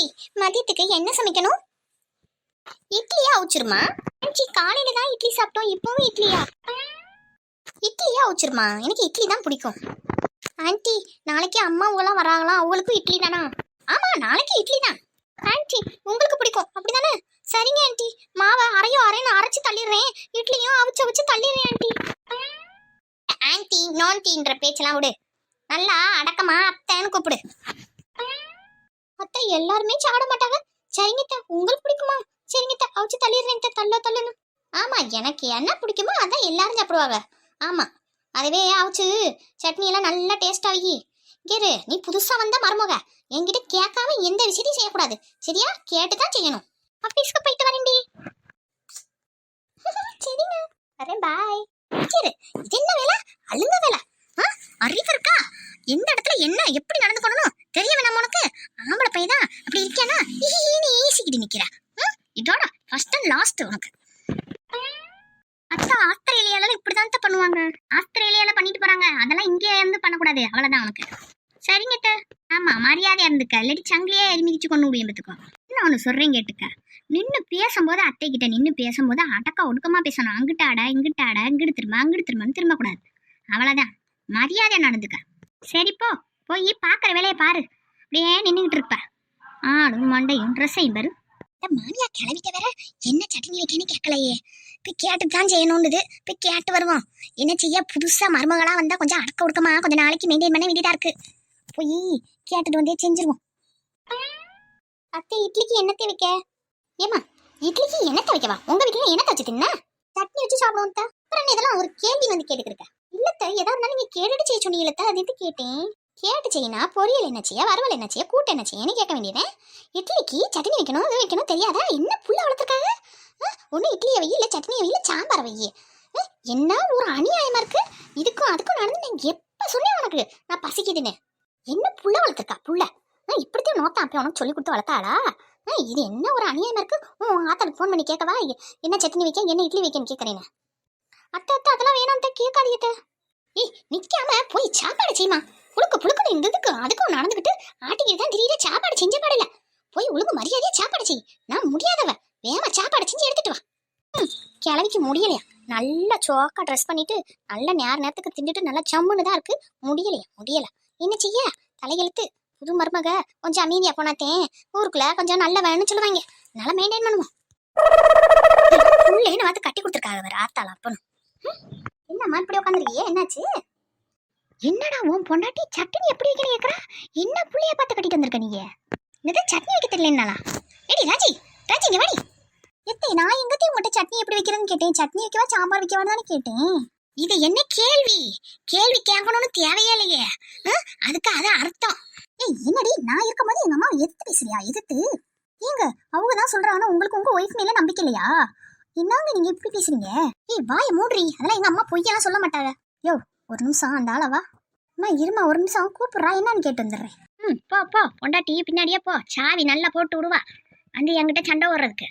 Anti மதியத்துக்கு என்ன சமைக்கணும்? இட்லியா அவுச்சிருமா ஆன்ட்டி காலையில தான் இட்லி சாப்பிட்டோம் இப்பவும் இட்லியா? இட்லியா அவுச்சிருமா எனக்கு இட்லி தான் பிடிக்கும். ஆன்ட்டி நாளைக்கு அம்மாவுகெல்லாம் வராங்களாம் அவங்களுக்கும் இட்லி தானா? ஆமா நாளைக்கு இட்லி தான். ஆன்ட்டி உங்களுக்கு பிடிக்கும். அப்படிதானே? சரிங்க ஆன்ட்டி மாவை அரையும் அரையும் அரைச்சு தள்ளிடுறேன். இட்லியும் அவிச்சு அவிச்சு தள்ளிடுறேன் ஆன்ட்டி ஆன்ட்டி நோண்டின்ற பேச்செல்லாம் விடு. நல்லா அடக்கமா அத்தைன்னு கூப்பிடு. எல்லாருமே சாப்பிட மாட்டாங்க. சரிங்கத்தா உங்களுக்கு பிடிக்குமா? சரிங்கத்தா அவுச்சு அவிச்சு தள்ளிடுறேன் தள்ள தள்ளுன்னு. ஆமா எனக்கு என்ன பிடிக்குமோ அதான் எல்லாரும் சாப்பிடுவாங்க. ஆமா அதுவே அவிச்சு சட்னி எல்லாம் நல்லா டேஸ்ட் ஆகி கேரு நீ புதுசா வந்த மருமக. என்கிட்ட கேட்காம எந்த விஷயத்தையும் செய்யக்கூடாது. சரியா? கேட்டு தான் செய்யணும். ஆபீஸ்க்கு போயிட்டு வரேன்டி. சரிங்க. வரேன் பாய் சரி இது என்ன வேலை? அழுங்க வேலை. ஆ அறிவு இருக்கா? எந்த இடத்துல என்ன எப்படி நீ ஈசிக்கிட்டு நிக்கிற இதோட ஃபர்ஸ்ட் அண்ட் லாஸ்ட் உனக்கு. அத்தா ஆஸ்திரேலியால இப்படிதான் பண்ணுவாங்க. ஆஸ்திரேலியால பண்ணிட்டு போறாங்க. அதெல்லாம் இங்கே இருந்து பண்ணக்கூடாது. அவ்வளவுதான் உனக்கு. சரிங்க ஆமா மரியாதையா இருந்துக்க. இல்லாட்டி சங்கிலியே எரிமிதிச்சு கொண்டு முடியும் என்ன இன்னும் ஒன்று சொல்றேன் கேட்டுக்க. நின்று பேசும்போது அத்தை கிட்ட நின்று பேசும்போது அடக்கா ஒடுக்கமா பேசணும். அங்கிட்ட ஆட இங்கிட்ட ஆட இங்கிட்டு திரும்ப அங்கிட்டு திரும்பன்னு திரும்பக்கூடாது. அவ்வளவுதான். மரியாதையா நடந்துக்க. சரி போ. போய் பார்க்குற வேலையை பாரு. அப்படியே நின்னுகிட்டு இருப்ப. ஆளும் மண்டையும் ட்ரெஸ்ஸையும் பாரு. மாமியா கிளம்பிட்ட வேற என்ன சட்னி வைக்கன்னு கேட்கலையே. போய் கேட்டு தான் செய்யணும்னுது. போய் கேட்டு வருவோம் என்ன செய்ய? புதுசா மருமகளா வந்தா கொஞ்சம் அடக்க ஒடுக்கமா கொஞ்சம் நாளைக்கு மெயின்டைன் பண்ண வேண்டியதா இருக்கு. போய் கேட்டுட்டு வந்தே செஞ்சிருவோம். அத்தை இட்லிக்கு என்னத்தை வைக்க? ஏமா இட்லிக்கு என்னத்தை வைக்கவா? உங்க வீட்டுல என்னத்தை வச்சு தின்ன? சட்னி வச்சு சாப்பிடுவோம் தா. அப்புறம் என்ன இதெல்லாம் ஒரு கேள்வி வந்து கேட்டுக்கிருக்க இல்லத்த எதா இருந்தாலும் நீங்க கேட்டுட்டு செய்ய சொன்னீங்களத்த அது எது கேட்டேன்? கேட்டு செய்யினா பொரியல் என்ன செய்ய வரவல் என்ன செய்ய கூட்டு என்ன செய்யன்னு கேட்க வேண்டியதே. இட்லிக்கு சட்னி வைக்கணும் இது வைக்கணும் தெரியாதா? என்ன புள்ள வளர்த்துருக்காங்க? ஒன்று இட்லியை வை இல்லை சட்னியை வை இல்லை சாம்பாரை வை என்ன ஒரு அநியாயமா இருக்கு? இதுக்கும் அதுக்கும் நடந்து நான் எப்போ சொன்னேன் உனக்கு? நான் பசிக்குதுன்னு. என்ன புள்ள வளர்த்துருக்கா புள்ள? இப்படித்தான் நோத்தான் அப்படி உனக்கு சொல்லி கொடுத்து வளர்த்தாளா? ஆ, இது என்ன ஒரு அநியாயமா இருக்கு? உன் ஆத்தாளுக்கு ஃபோன் பண்ணி கேட்கவா? என்ன சட்னி வைக்க என்ன இட்லி வைக்கன்னு கேட்குறேன்னு அத்தை அத்தை அதெல்லாம் வேணாம்ட்ட கேட்காதீங்க ஏய் நிற்காம போய் சாப்பாடு செய்யுமா புழுக்க புழுக்கணும் இந்த இதுக்கு அதுக்கும் நடந்துக்கிட்டு ஆட்டிக்கிட்டு தான் திடீர சாப்பாடு செஞ்ச பாடல. போய் ஒழுங்கு மரியாதையா சாப்பாடு செய். நான் முடியாதவ. வேமா சாப்பாடு செஞ்சு எடுத்துட்டு வா. ம், கிளவிக்கு முடியலையா? நல்லா சோக்கா ட்ரெஸ் பண்ணிட்டு நல்ல நேர நேரத்துக்கு தின்னுட்டு நல்லா ஜம்முன்னு தான் இருக்கு. முடியலையா? முடியல. என்ன செய்ய? தலையெழுத்து. புது மருமக. கொஞ்சம் அமைதியா போனாத்தேன் ஊருக்குள்ள கொஞ்சம் நல்ல வேணும்னு சொல்லுவாங்க. நல்லா மெயின்டைன் பண்ணுவோம் புள்ளேன்னு பார்த்து கட்டி கொடுத்துருக்காங்க வேற ஆத்தாளா அப்பனும் ம், என்னம்மா இப்படி உட்காந்துருக்கியே என்னாச்சு? என்னடா உன் பொண்டாட்டி சட்னி எப்படி வைக்கணும் கேட்குறா என்ன புள்ளைய பார்த்து கட்டிட்டு வந்திருக்க நீங்க? என்னது சட்னி வைக்க தெரியலனாலா ஏடி ராஜி ராஜி இங்கே வாடி. எத்தே நான் எங்கத்தையும் உங்கள்கிட்ட சட்னி எப்படி வைக்கிறேன்னு கேட்டேன். சட்னி வைக்கவா சாம்பார் வைக்கவா தானே கேட்டேன். இது என்ன கேள்வி? கேள்வி கேட்கணும்னு தேவையே இல்லையே. ஆ? அதுக்கு அது அர்த்தம். ஏய் என்னடி? நான் இருக்கும்போது எங்க அம்மா எதிர்த்து பேசுறியா? எதிர்த்து? ஏங்க அவங்க தான் சொல்றாங்கன்னா உங்களுக்கு உங்க ஒய்ஃப் மேல நம்பிக்கை இல்லையா? என்னங்க நீங்க இப்படி பேசுறீங்க? ஏய் வாய மூடுறி. அதெல்லாம் எங்க அம்மா பொய்யெல்லாம் சொல்ல மாட்டாங்க. யோ ஒரு நிமிஷம் அந்த ஆளவா அம்மா இருமா ஒரு நிமிஷம் கூப்பிட்றா. என்னன்னு கேட்டு வந்துடுறேன். ம் போ போ. பொண்டாட்டி பின்னாடியே போ. சாவி நல்லா போட்டு விடுவா. வந்து என்கிட்ட சண்டை ஓடுறதுக்கு